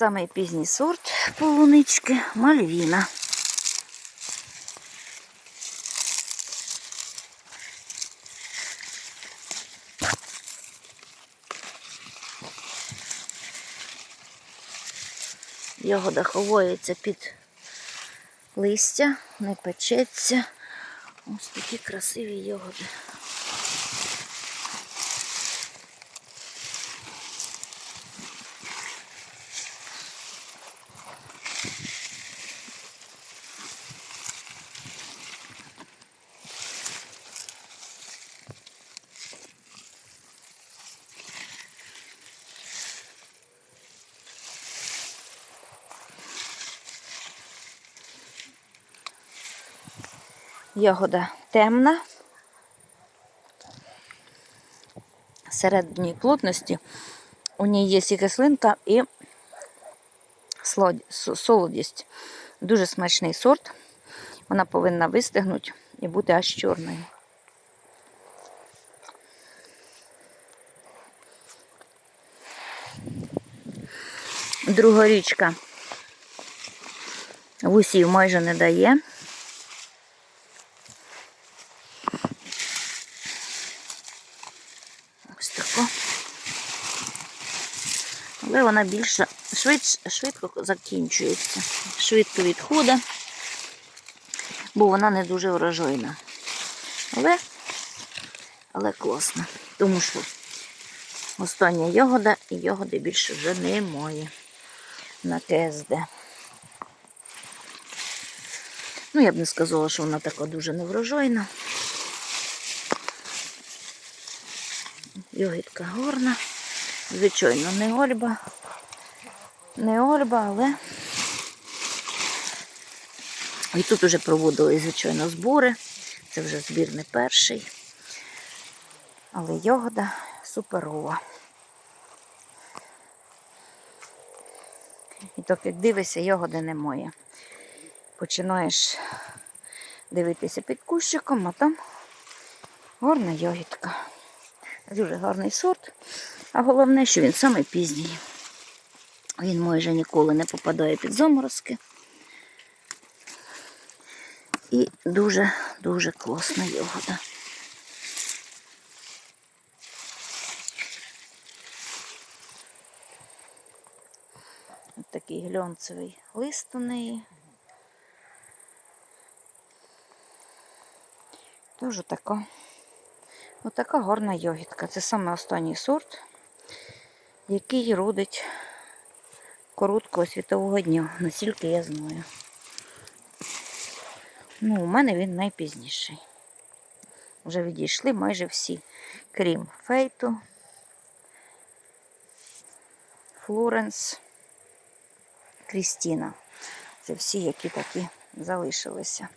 самий пізній сорт полунички Мальвіна. Ягода ховається під листя, не печеться. Ось такі красиві ягоди. Ягода темна. Середньої плотності. У ній є і кислинка, і солодість. Дуже смачний сорт. Вона повинна вистигнути і бути аж чорною. Друга річка вусів майже не дає. Ось тако. Але вона більше швидше, швидко закінчується, швидко відходить, бо вона не дуже врожайна. Але, але класна. Тому що остання ягода і ягоди більше вже немає на КСД. Ну, я б не сказала, що вона така дуже неврожайна. Йогітка горна. Звичайно, не Ольба. Не Ольба, але. І тут вже проводили, звичайно, збори. Це вже збір не перший. Але йогода суперова. І так як дивишся, йогоди немає. Починаєш дивитися під кущиком, а там гарна йогітка. Дуже гарний сорт. А головне, що він саме пізній. Він майже ніколи не попадає під заморозки. І дуже-дуже класна ягода. Ось такий глянцевий лист у неї. Дуже така. Отака гарна йогітка. Це саме останній сорт, який родить короткого світового дня, наскільки я знаю. Ну, у мене він найпізніший. Вже відійшли майже всі, крім фейту, Флоренс, Крістіна. Це всі, які такі залишилися.